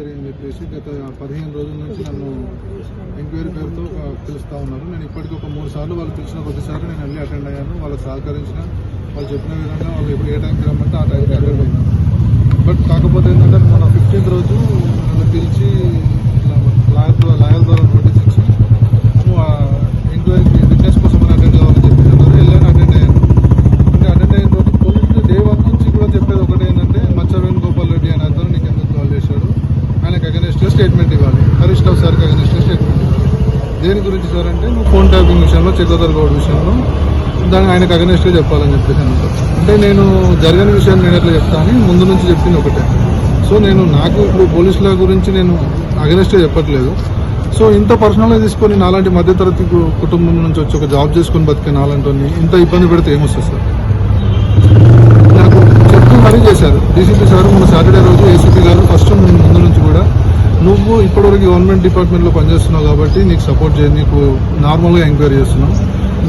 Enquiry అని చెప్పేసి గత పదిహేను రోజుల నుంచి నన్ను ఎంక్వైరీ పేరుతో పిలుస్తూ ఉన్నారు. నేను ఇప్పటికి ఒక మూడు సార్లు వాళ్ళు పిలిచిన ప్రతిసారి నేను వెళ్ళి అటెండ్ అయ్యాను. వాళ్ళకి సహకరించిన వాళ్ళు చెప్పిన విధంగా వాళ్ళు ఎప్పుడు ఏ టైంకి రమ్మంటే ఆ టైంకి అటెండ్ అయ్యాను. ఆయనకు స్టేట్మెంట్ ఇవ్వాలి. హరీష్ రావు సార్కి అగెనిస్ట్ స్టేట్మెంట్ ఇవ్వాలి. దేని గురించి సార్ అంటే నువ్వు ఫోన్ ట్యాపింగ్ విషయంలో చక్రధర్ గౌడ్ విషయంలో దాన్ని ఆయనకు అగెనిస్ట్గా చెప్పాలని చెప్పేసి అన్నారు. అంటే నేను జరగని విషయం నేను ఎట్లా చెప్తాను ముందు నుంచి చెప్పింది ఒకటే. సో నేను నాకు ఇప్పుడు పోలీసుల గురించి నేను అగెనిస్ట్గా చెప్పట్లేదు. సో ఇంత పర్సనల్గా తీసుకొని నాలాంటి మధ్యతరగతి కుటుంబం నుంచి వచ్చి ఒక జాబ్ చేసుకొని బతికే నాలాంటి ఇంత ఇబ్బంది పెడితే ఏమొస్తుంది సార్? నాకు చెప్తూ మరీ చేశారు. నువ్వు ఇప్పటివరకు గవర్నమెంట్ డిపార్ట్మెంట్లో పనిచేస్తున్నావు కాబట్టి నీకు సపోర్ట్ చేయ నీకు నార్మల్గా ఎంక్వైరీ చేస్తున్నావు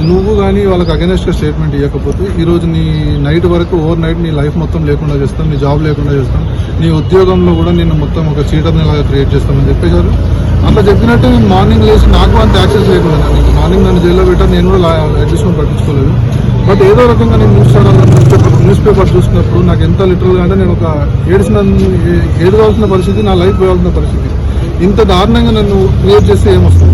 నువ్వు కానీ వాళ్ళకి అగెనెస్ట్గా స్టేట్మెంట్ ఇవ్వకపోతే ఈరోజు నీ నైట్ వరకు ఓవర్ నైట్ నీ లైఫ్ మొత్తం లేకుండా చేస్తాం నీ జాబ్ లేకుండా చేస్తాం. నీ ఉద్యోగంలో కూడా నేను మొత్తం ఒక చీటర్ని లాగా క్రియేట్ చేస్తామని చెప్పేశారు. అట్లా చెప్పినట్టే నేను మార్నింగ్ లేచి నాకు అంత యాక్సెస్ లేకుండా నీకు మార్నింగ్ నన్ను జైల్లో పెట్టారు నేను కూడా అడ్జస్ట్మెంట్ పట్టించుకోలేదు. బట్ ఏదో రకంగా నేను news channel newspaper newspaper చూసినప్పుడు నాకు ఎంత లిటరల్గా అంటే నేను ఒక ఏడిసిన ఏడవలసిన పరిస్థితి నా లైఫ్ పోయాల్సిన పరిస్థితి. ఇంత దారుణంగా నన్ను క్రియేట్ చేస్తే ఏమొస్తుంది?